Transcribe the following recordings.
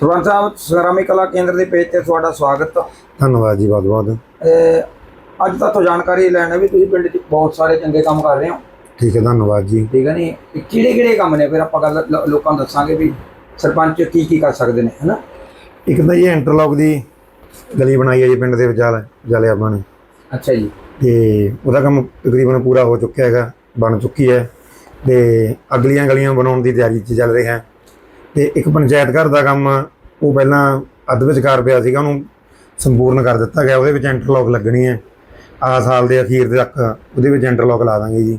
ਸਰਪੰਚ ਸਾਹਿਬ ਸੰਗਰਾਮੀ ਕਲਾ ਕੇਂਦਰ ਦੇ ਪੇਜ ਤੇ ਤੁਹਾਡਾ ਸਵਾਗਤ। ਧੰਨਵਾਦ ਜੀ ਬਹੁਤ ਬਹੁਤ। ਅਹ ਅੱਜ ਤਾਂ ਤੋਂ ਜਾਣਕਾਰੀ ਲੈਣਾ ਵੀ ਤੁਸੀਂ ਪਿੰਡ 'ਚ ਬਹੁਤ ਸਾਰੇ ਚੰਗੇ ਕੰਮ ਕਰ ਰਹੇ ਹੋ। ਠੀਕ ਹੈ ਧੰਨਵਾਦ ਜੀ। ਠੀਕ ਹੈ ਨਹੀਂ ਕਿਹੜੇ ਕਿਹੜੇ ਕੰਮ ਨੇ? ਫਿਰ ਆਪਾਂ ਗੱਲ ਲ- ਲੋਕਾਂ ਨੂੰ ਦੱਸਾਂਗੇ ਵੀ ਸਰਪੰਚ ਕੀ ਕੀ ਕਰ ਸਕਦੇ ਨੇ ਹਨਾ? ਇੱਕ ਤਾਂ ਇਹ ਇੰਟਰਲੌਕ ਦੀ ਗਲੀ ਬਣਾਈ ਹੈ ਜੀ ਪਿੰਡ ਦੇ ਵਿਚਾਲ ਜਾਲੇ ਆਪਾਂ ਨੇ। ਅੱਛਾ ਜੀ। ਤੇ ਉਹਦਾ ਕੰਮ ਤਕਰੀਬਨ ਪੂਰਾ ਹੋ ਚੁੱਕਿਆ ਹੈਗਾ ਬਣ ਚੁੱਕੀ ਹੈ। ਤੇ ਅਗਲੀਆਂ ਗਲੀਆਂ ਬਣਾਉਣ ਦੀ ਤਿਆਰੀ 'ਚ ਚੱਲ ਰਿਹਾ ਹੈ। ਤੇ ਇੱਕ ਪੰਚਾਇਤ ਘਰ ਦਾ ਕੰਮ ਉਹ ਪਹਿਲਾਂ ਅੱਧ ਵਿਚਕਾਰ ਪਿਆ ਸੀਗਾ ਉਹਨੂੰ ਸੰਪੂਰਨ ਕਰ ਦਿੱਤਾ ਗਿਆ ਉਹਦੇ ਵਿੱਚ ਇੰਟਰਲੌਕ ਲੱਗਣੀ ਹੈ। ਆ ਸਾਲ ਦੇ ਅਖੀਰ ਤੱਕ ਉਹਦੇ ਵਿੱਚ ਇੰਟਰਲੌਕ ਲਾ ਦਾਂਗੇ ਜੀ।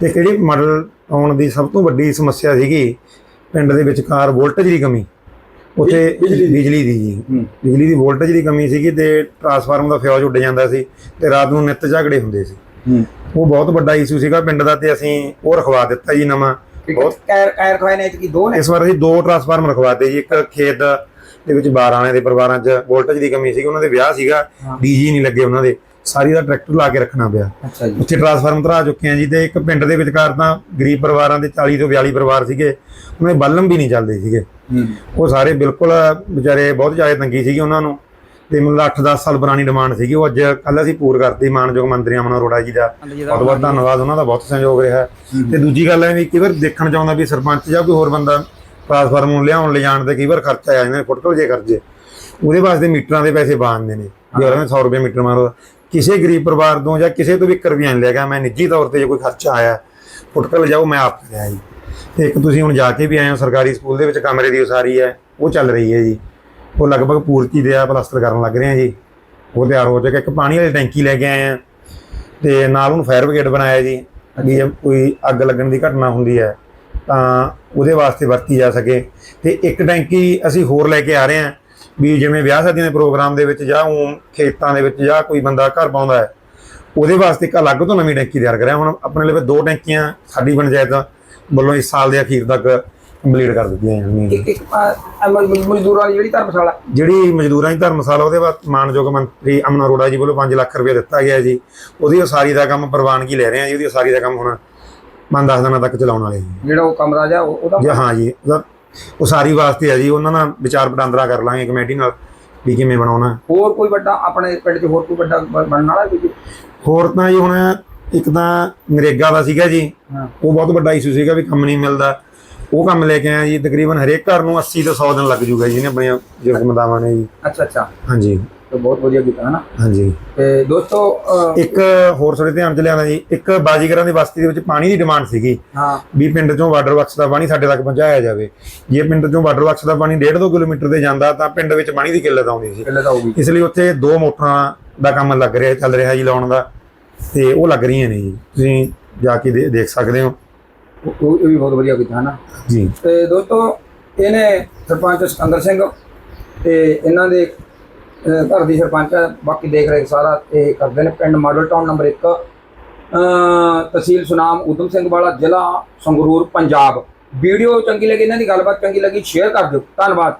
ਤੇ ਕਿਹੜੀ ਮਾਡਲ ਆਉਣ ਦੀ ਸਭ ਤੋਂ ਵੱਡੀ ਸਮੱਸਿਆ ਸੀਗੀ ਪਿੰਡ ਦੇ ਵਿਚਕਾਰ ਵੋਲਟੇਜ ਦੀ ਕਮੀ। ਉੱਥੇ ਬਿਜਲੀ ਦੀ। ਦੀ ਜੀ। ਬਿਜਲੀ ਦੀ ਵੋਲਟੇਜ ਦੀ ਕਮੀ ਸੀਗੀ ਤੇ ਟਰਾਂਸਫਾਰਮਰ ਦਾ ਫਿਊਜ਼ ਉੱਡ ਜਾਂਦਾ ਸੀ ਤੇ ਰਾਤ ਨੂੰ ਨਿੱਤ ਝਗੜੇ ਹੁੰਦੇ ਸੀ। ਉਹ ਬਹੁਤ ਵੱਡਾ ਇਸ਼ੂ ਸੀਗਾ ਪਿੰਡ ਦਾ ਤੇ ਅਸੀਂ ਉਹ ਰਖਵਾ ਦਿੱਤਾ ਜੀ ਨਵਾਂ। ਬਹੁਤ ਕਾਇਰ ਕਾਇਰ ਖਵਾਏ ਨੇ ਕਿ ਦੋ ਨੇ? ਇਸ ਵਾਰ ਅਸੀਂ ਦੋ ਟਰਾਂਸਫਾਰਮਰ ਰਖਵਾਤੇ ਜੀ ਇੱਕ ਖੇਤ ਦੇ ਵਿੱਚ 12 ਆਣੇ ਦੇ ਪਰਿਵਾਰਾਂ 'ਚ ਵੋਲਟੇਜ ਦੀ ਕਮੀ ਸੀਗੀ ਉਹਨਾਂ ਦੇ ਵਿਆਹ ਸੀਗਾ। ਡੀਜੀ ਨਹੀਂ ਲੱਗੇ ਉਹਨਾਂ ਦੇ। ਸਾਰੀ ਦਾ ਟਰੈਕਟਰ ਲਾ ਕੇ ਰੱਖਣਾ ਪਿਆ। ਉੱਥੇ ਟਰਾਂਸਫਾਰਮਰ ਧਰਾ ਚੁੱਕੇ ਆ ਜੀ ਤੇ ਇੱਕ ਪਿੰਡ ਦੇ ਵਿਚਕਾਰ ਤਾਂ ਗਰੀਬ ਪਰਿਵਾਰਾਂ ਦੇ 40 ਤੋਂ 42 ਪਰਿਵਾਰ ਸੀਗੇ ਉਹਨਾਂ ਦੇ ਬਲਮ ਵੀ ਨਹੀਂ ਚੱਲਦੇ ਸੀਗੇ। ਉਹ ਸਾਰੇ ਬਿਲਕੁਲ ਵਿਚਾਰੇ ਬਹੁਤ ਜ਼ਿਆਦਾ ਤੰਗੀ ਸੀਗੀ ਉਹਨਾਂ ਨੂੰ। ਤੇ ਮਤਲਬ 8-10 ਸਾਲ ਪੁਰਾਣੀ ਡਿਮਾਂਡ ਸੀਗੀ ਉਹ ਅੱਜ ਕੱਲ ਅਸੀਂ ਪੂਰ ਕਰਤੀ ਮਾਨਯੋਗ ਮੰਤਰੀ ਅਮਨ ਅਰੋੜਾ ਜੀ ਦਾ। ਬਹੁਤ ਬਹੁਤ ਧੰਨਵਾਦ ਉਹਨਾਂ ਦਾ ਬਹੁਤ ਸਹਿਯੋਗ ਰਿਹਾ। ਤੇ ਦੂਜੀ ਗੱਲ ਹੈ ਵੀ ਕਈ ਵਾਰ ਦੇਖਣ ਚਾਹੁੰਦਾ ਵੀ ਸਰਪੰਚ ਜਾਂ ਕੋਈ ਹੋਰ ਬੰਦਾ ਟ੍ਰਾਂਸਫਾਰਮਰ ਨੂੰ ਲਿਆਉਣ ਲਿਜਾਣ ਤੇ ਕਈ ਵਾਰ ਖਰਚਾ ਆ ਜਾਂਦਾ ਫੁੱਟਕਲ ਜੇ ਖਰਚੇ ਉਹਦੇ ਵਾਸਤੇ ਮੀਟਰਾਂ ਦੇ ਪੈਸੇ ਬਾਂਦੇ ਨੇ ਵੀ ਉਹਨਾਂ ਨੇ 100 ਰੁਪਏ ਮੀਟਰ ਮਾਰੋ। ਕਿਸੇ ਗਰੀਬ ਪਰਿਵਾਰ ਤੋਂ ਜਾਂ ਕਿਸੇ ਤੋਂ ਵੀ ਨਹੀਂ ਲਿਆ ਗਿਆ ਮੈਂ ਨਿੱਜੀ ਤੌਰ ਤੇ ਜੇ ਕੋਈ ਖਰਚਾ ਆਇਆ ਫੁੱਟਕਲ ਜਾਓ ਮੈਂ ਆਪ ਕਰਿਆ ਜੀ ਇੱਕ ਤੁਸੀਂ ਹੁਣ ਜਾ ਕੇ ਵੀ ਆਏ ਹੋ ਸਰਕਾਰੀ ਸਕੂਲ ਦੇ ਵਿੱਚ ਕਮਰੇ ਦੀ ਉਸਾਰੀ ਹੈ ਉਹ ਚੱਲ ਰਹੀ ਹੈ ਜੀ। ਉਹ ਲਗਭਗ ਪੂਰਤੀ ਦੇ ਆ, ਪਲਸਤਰ ਕਰਨ ਲੱਗ ਰਹੇ ਆ ਜੀ। ਉਹ ਤਿਆਰ ਹੋ ਚੁੱਕਾ ਇੱਕ ਪਾਣੀ ਵਾਲੀ ਟੈਂਕੀ ਲੈ ਕੇ ਆਏ ਆ। ਤੇ ਨਾਲ ਉਹਨੂੰ ਫਾਇਰ ਬ੍ਰਿਗੇਡ ਬਣਾਇਆ ਜੀ ਅੱਗੇ ਜੇ ਕੋਈ ਅੱਗ ਲੱਗਣ ਦੀ ਘਟਨਾ ਹੁੰਦੀ ਹੈ ਤਾਂ ਉਹਦੇ ਵਾਸਤੇ ਵਰਤੀ ਜਾ ਸਕੇ। ਤੇ ਇੱਕ ਟੈਂਕੀ ਅਸੀਂ ਹੋਰ ਲੈ ਕੇ ਆ ਰਹੇ ਹਾਂ ਵੀ ਜਿਵੇਂ ਵਿਆਹ ਸ਼ਾਦੀਆਂ ਦੇ ਪ੍ਰੋਗਰਾਮ ਦੇ ਵਿੱਚ ਜਾਂ ਉਹ ਖੇਤਾਂ ਦੇ ਵਿੱਚ ਜਾਂ ਕੋਈ ਬੰਦਾ ਘਰ ਪਾਉਂਦਾ ਹੈ, ਉਹਦੇ ਵਾਸਤੇ ਇੱਕ ਅਲੱਗ ਤੋਂ ਨਵੀਂ ਟੈਂਕੀ ਤਿਆਰ ਕਰਿਆ। ਹੁਣ ਆਪਣੇ ਲਈ ਦੋ ਟੈਂਕੀਆਂ, ਸਾਡੀ ਪੰਚਾਇਤ ਵੱਲੋਂ ਇਸ ਸਾਲ ਦੇ ਅਖੀਰ ਤੱਕ ਕੰਪਲੀਟ ਕਰ ਦਿੱਤੀਆਂ ਜਾਣਗੀਆਂ ਇੱਕ ਇੱਕ ਅਹ, ਮਜ਼ਦੂਰਾਂ ਦੀ ਜਿਹੜੀ ਧਰਮਸ਼ਾਲਾ। ਜਿਹੜੀ ਮਜ਼ਦੂਰਾਂ ਦੀ ਧਰਮਸ਼ਾਲਾ ਉਹਦੇ ਬਾਅਦ ਮਾਨਯੋਗ ਮੰਤਰੀ ਅਮਨ ਅਰੋੜਾ ਜੀ ਵੱਲੋਂ 5 ਲੱਖ ਰੁਪਏ ਦਿੱਤਾ ਗਿਆ ਜੀ। ਉਹਦੀ ਉਸਾਰੀ ਦਾ ਕੰਮ ਪ੍ਰਵਾਨਗੀ ਲੈ ਰਹੇ ਹਾਂ ਜੀ ਉਹਦੀ ਉਸਾਰੀ ਦਾ ਕੰਮ ਹੁਣ 5-10 ਦਿਨਾਂ ਤੱਕ ਚਲਾਉਣ ਵਾਲੇ ਜੀ। ਜਿਹੜਾ ਉਹ ਕਮਰਾ ਜਾ ਉਹ- ਉਹਦਾ ਜੀ ਹਾਂ ਜੀ ਉਹਦਾ ਉਸਾਰੀ ਵਾਸਤੇ ਹੈ ਜੀ ਉਹਨਾਂ ਨਾਲ ਵਿਚਾਰ ਵਟਾਂਦਰਾ ਕਰ ਲਾਂਗੇ ਕਮੇਟੀ ਨਾਲ ਵੀ ਕਿਵੇਂ ਬਣਾਉਣਾ। ਹੋਰ ਕੋਈ ਵੱਡਾ ਆਪਣੇ ਪਿੰਡ 'ਚ ਹੋਰ ਕੋਈ ਵੱਡਾ ਬ- ਬਣਨ ਵਾਲਾ ਕੋਈ? ਹੋਰ ਤਾਂ ਜੀ ਹੁਣ ਇੱਕ ਤਾਂ ਨਰੇਗਾ ਦਾ ਸੀਗਾ ਜੀ ਹਾਂ। ਉਹ ਬਹੁਤ ਵੱਡਾ ਇਸ਼ੂ ਸੀਗਾ ਵੀ ਕੰਮ ਨਹੀਂ ਮਿਲਦਾ। ਉਹ ਕੰਮ ਲੈ ਕੇ ਆਇਆ ਜੀ ਤਕਰੀਬਨ ਹਰੇਕ ਘਰ ਨੂੰ 80 ਤੋਂ 100 ਦਿਨ ਲੱਗ ਜੂਗਾ ਜੀ ਇਹਨੇ ਆਪਣੀਆਂ ਜਗਮਦਾਵਾਂ ਨੇ ਜੀ। ਅੱਛਾ ਅੱਛਾ। ਹਾਂਜੀ। ਤੇ ਬਹੁਤ ਵਧੀਆ ਕੀਤਾ ਹੈ ਨਾ ਹਾਂਜੀ। ਤੇ ਦੋਸਤੋ ਇੱਕ ਹੋਰ ਤੁਹਾਡੇ ਧਿਆਨ ਚ ਲਿਆਣਾ ਜੀ ਇੱਕ ਬਾਜੀਗਰਾਂ ਦੀ ਬਸਤੀ ਦੇ ਵਿੱਚ ਪਾਣੀ ਦੀ ਡਿਮਾਂਡ ਸੀਗੀ। ਹਾਂ। ਵੀ ਪਿੰਡ ਚੋਂ ਵਾਟਰ ਵਰਕਸ ਦਾ ਪਾਣੀ ਸਾਡੇ ਤੱਕ ਪਹੁੰਚਾਇਆ ਜਾਵੇ। ਜੇ ਪਿੰਡ ਚੋਂ ਵਾਟਰ ਵਰਕਸ ਦਾ ਪਾਣੀ 1.5 ਕਿਲੋਮੀਟਰ ਤੇ ਜਾਂਦਾ ਤਾਂ ਪਿੰਡ ਵਿੱਚ ਪਾਣੀ ਦੀ ਕਿੱਲਤ ਆਉਂਦੀ ਸੀ। ਕਿੱਲੇ ਦਾ ਹੋਊਗੀ ਇਸ ਲਈ ਉੱਥੇ ਦੋ ਮੋਟਰਾਂ ਦਾ ਕੰਮ ਲੱਗ ਰਿਹਾ ਚੱਲ ਰਿਹਾ ਜੀ ਲਾਉਣ ਦਾ। ਤੇ ਉਹ ਲੱਗ ਰਹੀਆਂ ਨੇ ਜੀ। ਤੁਸੀਂ ਜਾ ਕੇ ਦੇ- ਦੇਖ ਸਕਦੇ ਹੋ। ਉਹ ਉਹ ਵੀ ਬਹੁਤ ਵਧੀਆ ਕੀਤਾ ਹੈ ਨਾ ਜੀ। ਤੇ ਦੋਸਤੋ ਇਹਨੇ ਸਰਪੰਚ ਸਿਕੰਦਰ ਸਿੰਘ ਤੇ ਇਹਨਾਂ ਦੇ ਘਰ ਦੀ ਸਰਪੰਚ ਬਾਕੀ ਦੇਖ ਰਹੇ ਸਾਰਾ ਇਹ ਕਰਦੇ ਨੇ। ਪਿੰਡ ਮਾਡਲ ਟਾਊਨ ਨੰਬਰ 1 ਤਹਿਸੀਲ ਸੁਨਾਮ ਉਦਮ ਸਿੰਘ ਵਾਲਾ ਜ਼ਿਲ੍ਹਾ ਸੰਗਰੂਰ ਪੰਜਾਬ। ਵੀਡੀਓ ਚੰਗੀ ਲੱਗੀ ਇਹਨਾਂ ਦੀ ਗੱਲਬਾਤ ਚੰਗੀ ਲੱਗੀ ਸ਼ੇਅਰ ਕਰ ਦਿਓ। ਧੰਨਵਾਦ।